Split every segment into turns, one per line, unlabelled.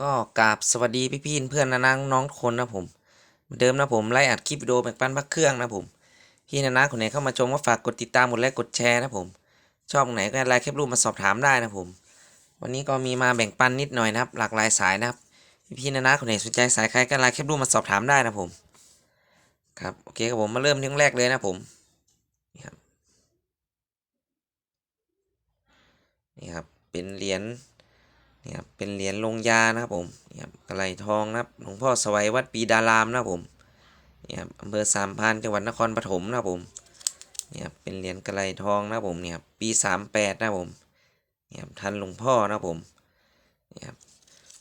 ก็กราบสวัสดีพี่พี่เพื่อนนะนะน้องทุกคนนะผมเหมือนเดิมนะผมไลฟ์อัดคลิปวิดีโอแบ่งปันพักเครื่องนะผมพี่นะนะคนไหนเข้ามาชมก็ฝากกดติดตามกดไลค์กดแชร์นะผมชอบไหนก็ไลน์แคปรูปมาสอบถามได้นะผม วันนี้ก็มีมาแบ่งปันนิดหน่อยนะครับ หลากหลายสายนะครับพี่พี่นะนะคนไหนสนใจสายใครก็ไลน์แคปรูปมาสอบถามได้นะผมครับโอเคครับผมมาเริ่มที่เรื่องแรกเลยนะผมนี่ครับนี่ครับเป็นเหรียญ นี่ครับเป็นเหรียญลงยานะครับผมนี่ครับกระไหลทองนะครับหลวงพ่อสวัยวัดปีดารามนะครับผมนี่ครับอำเภอสามพรานจังหวัดนครปฐมนะครับผมนี่ครับเป็นเหรียญกระไหลทองนะครับผมนี่ครับปีสามแปดนะครับผมนี่ครับท่านหลวงพ่อนะครับผมนี่ครับ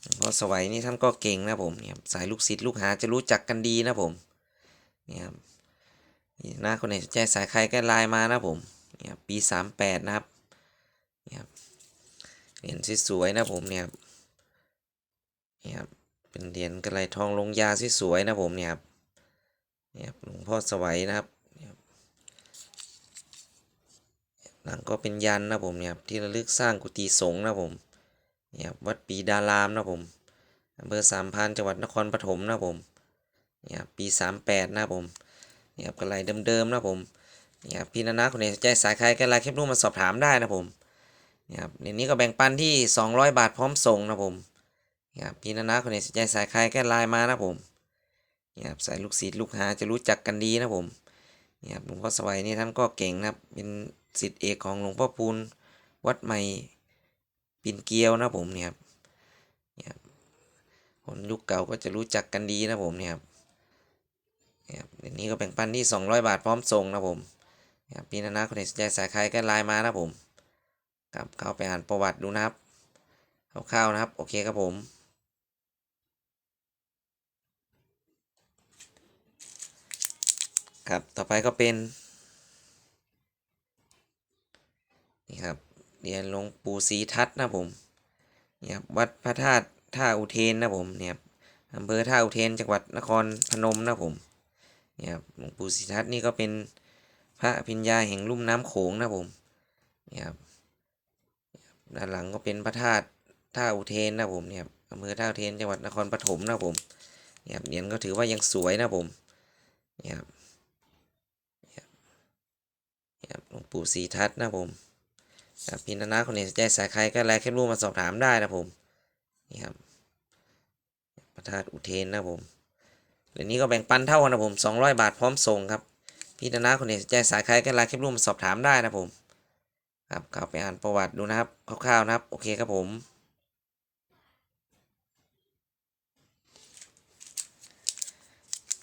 หลวงพ่อสวัยนี่ท่านก็เก่งนะครับผมนี่ครับสายลูกศิษย์ลูกหาจะรู้จักกันดีนะครับผมนี่ครับนี่นะคนไหนสนใจสายใครก็ไลน์มานะครับผมนี่ครับปีสามแปดนะครับนี่ครับ เหรียญสวยๆนะผมเนี่ยครับเนี่ยครับเป็นเหรียญกระไรทองลงยาสวยๆนะผมเนี่ยครับเนี่ยครับหลวงพ่อสวัยนะครับเนี่ยครับหลังก็เป็นยันนะผมเนี่ยครับที่ระลึกสร้างกุฏิสงฆ์นะผมเนี่ยครับวัดปีดารามนะผมอำเภอสามพรานจังหวัดนครปฐมนะผมเนี่ยครับปีสามแปดนะผมเนี่ยครับกระไรเดิมๆนะผมเนี่ยครับพี่นานาคนไหนสนใจสายใครก็ไลน์คลิปรูปมาสอบถามได้นะผม นี่ครับในนี้ก็แบ่งปันที่ 200 บาทพร้อมส่งนะผมนี่ครับพี่นานาคนไหนสนใจสายใครก็ไลน์มานะผมนี่ครับสายลูกศิษย์ลูกหาจะรู้จักกันดีนะผมนี่ครับหลวงพ่อสวัยนี่ท่านก็เก่งนะครับเป็นศิษย์เอกของหลวงพ่อพูนวัดใหม่ปินเกลียวนะผมเนี่ยครับนี่ครับคนยุคเก่าก็จะรู้จักกันดีนะผมเนี่ยครับเนี่ครับในนี้ก็แบ่งปันที่ 200 บาทพร้อมส่งนะผมนี่ครับพี่นานาคนไหนสนใจสายใครก็ไลน์มานะผม ครับเข้าไปอ่านประวัติดูนะครับคร่าวๆนะครับ โอเคครับผม ครับต่อไปก็เป็น นี่ครับเรียนหลวงปู่ศรีทัตน์นะผมเนี่ยครับวัดพระธาตุท่าอุเทนนะผมเนี่ยครับอำเภอท่าอุเทนจังหวัดนครพนมนะผมเนี่ยครับหลวงปู่ศรีทัตน์นี่ก็เป็นพระอภิญญาแห่งลุ่มน้ำโขงนะผมเนี่ยครับ ด้านหลังก็เป็นพระธาตุท่าอุเทนนะผมเนี่ยอำเภอท่าอุเทนจังหวัดนครปฐมนะผมเนี่ยเหรียญก็ถือว่ายังสวยนะผมเนี่ยครับเนี่ยหลวงปู่ศรีทัตน์นะผมพี่นานาคนนสนใจสายใครก็ไลน์แคปรูปมาสอบถามได้นะผมนี่ครับพระธาตุอุเทนนะผมเหรียญนี้ก็แบ่งปันเท่ากันนะผม200 บาทพร้อมส่งครับพี่นานาคนนสนใจสายใครก็ไลน์แคปรูปมาสอบถามได้นะผม ครับเข้าไปอ่านประวัติดูนะครับคร่าวๆนะครับ โอเคครับผม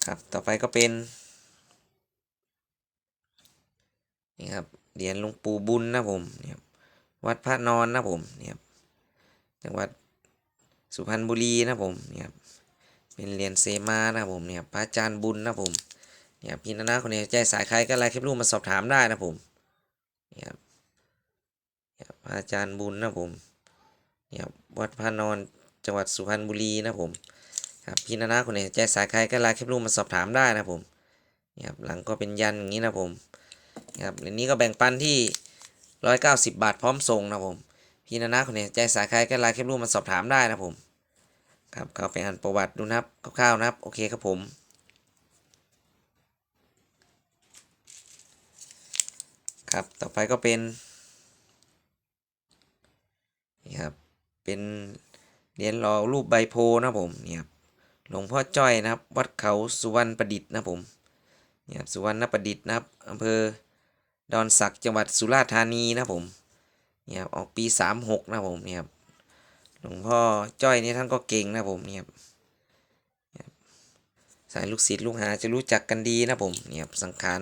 ครับต่อไปก็เป็นนี่ครับเหรียญหลวงปู่บุญนะผมเนี่ยครับวัดพระนอนนะผมเนี่ยครับจังหวัดสุพรรณบุรีนะผมเนี่ยครับเป็นเหรียญเซมานะผมเนี่ยครับพระอาจารย์บุญนะผมเนี่ยครับพี่นานาคนนี้ใจสายใครก็ไลน์คลิปรูปมาสอบถามได้นะผมเนี่ยครับ เนี่ยพ ระอาจารย์บุญนะผมเนี่ยวัดพระนอนจังหวัดสุพรรณบุรีนะผมครับพี่นานาคนไหนสนใจสายใครก็ไลน์คลิปรูปมาสอบถามได้นะผมเนี่ยครับหลังก็เป็นยันอย่างนี้นะผมครับอันนี้ก็แบ่งปันที่ร้อยเก้าสิบบาทพร้อมส่งนะผมพี่นานาคนไหนสนใจสายใครก็ไลน์คลิปรูปมาสอบถามได้นะผมครับเข้าไปอ่านประวัติดูนะครับคร่าวๆนะครับโอเคครับผมครับ ต่อไปก็เป็น นี่ครับ เป็นเหรียญหล่อรูปใบโพนะผมนี่ครับหลวงพ่อจ้อยนะครับ วัดเขาสุวรรณประดิษฐ์นะผมนี่ครับสุวรรณประดิษฐ์นะครับอำเภอดอนสักจังหวัดสุราษฎร์ธานีนะผมนี่ครับออกปีสามหกนะผมนี่ครับหลวงพ่อจ้อยนี่ท่านก็เก่งนะผมนี่ครับสายลูกศิษย์ลูกหาจะรู้จักกันดีนะผมนี่ครับสังขาร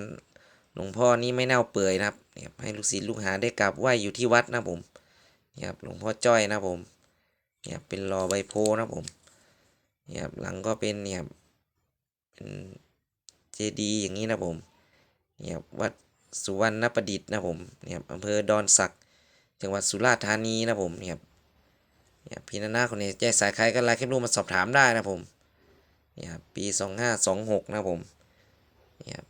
หลวงพ่อนี่ไม่เน่าเปื่อยนะครับนี่ครับให้ลูกศิษย์ลูกหาได้กราบไหว้อยู่ที่วัดนะผม นี่ครับหลวงพ่อจ้อยนะผมเนี่ยเป็นรอใบโพนะผมเนี่ยครับหลังก็เป็นเนี่ยครับเป็นเจดีอย่างนี้นะผมเนี่ยครับวัดสุวรรณประดิษฐ์นะผมเนี่ยครับอำเภอดอนสักจังหวัดสุราษฎร์ธานีนะผมเนี่ยครับเนี่ยพี่นานาคนนี้แจ้สายใครก็ไลน์คลิปรูปมาสอบถามได้นะผมเนี่ยปีสองห้าสองหกนะผมเนี่ย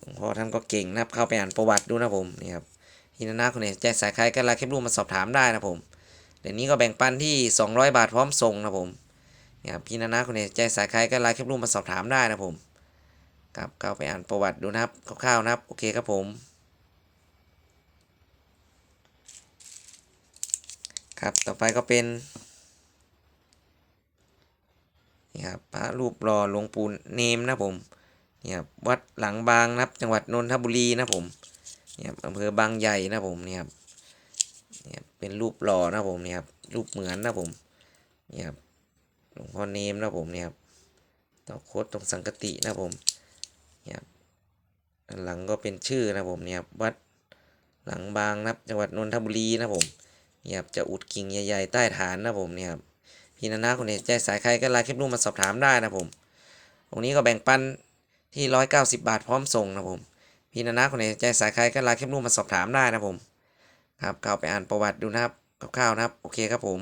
หลวงพ่อท่านก็เก่งนะครับเข้าไปอ่านประวัติดูนะผมเนี่ยครับ พี่นานาคนไหนใจสายใครก็ไลน์คลิปรูปมาสอบถามได้นะผมเดี๋ยวนี้ก็แบ่งปันที่ 200 บาทพร้อมส่งนะผมเนี่ยครับพี่นานาคนไหนใจสายใครก็ไลน์แคปรูปมาสอบถามได้นะผมครับเข้าไปอ่านประวัติดูนะครับคร่าวๆนะครับโอเคครับผมครับต่อไปก็เป็นนี่ครับพระรูปหล่อหลวงปู่เนมนะผมนี่ครับวัดหลังบางนะครับจังหวัดนนทบุรีนะผม นี่ครับอำเภอบางใหญ่นะผมนี่ครับนี่ครับเป็นรูปหล่อนะผมเนี่ครับรูปเหมือนนะผมเนี่ครับหลวงพ่อเนมนะผมเนี่ครับต่อโคตรตรงสังกตินะผมเนี่ครับหลังก็เป็นชื่อนะผมเนี่ครับวัดหลังบางนะจังหวัดนนทบุรีนะผมเนี่ยครับจะอุดกิ่งใหญ่ๆใต้ฐานนะผมเนี่ยครับพี่นานาคนไหนใจสายใครก็ไลน์คลิปรูปมาสอบถามได้นะผม ตรงนี้ก็แบ่งปันที่ร้อยเก้าสิบาทพร้อมส่งนะผม พี่นานาคนไหนใจสายใครก็ไลน์คปรูปมาสอบถามได้นะผมครับเข้าไปอ่านประวัติดูนะครับคร่าวๆนะครับ โอเคครับผม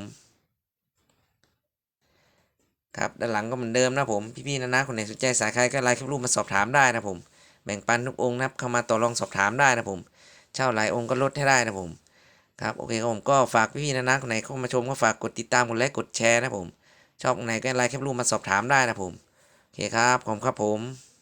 ครับด้านหลังก็เหมือนเดิมนะผมพี่ๆนานาคนไหนสนใจสายใครก็ไลน์คปรูปมาสอบถามได้นะผมแบ่งปันทุกองค์นะครับเข้ามาต่อรองสอบถามได้นะผมเช่าหลายองค์ก็ลดให้ได้นะผมครับโอเคครับผมก็ฝากพี่ๆนะนะคนไหนเข้ามาชมก็ฝากกดติดตามกดไลค์กดแชร์นะผม ชอบตรงไหนก็ไลค์แคปรูปมาสอบถามได้นะผม โอเคครับขอบคุณครับผม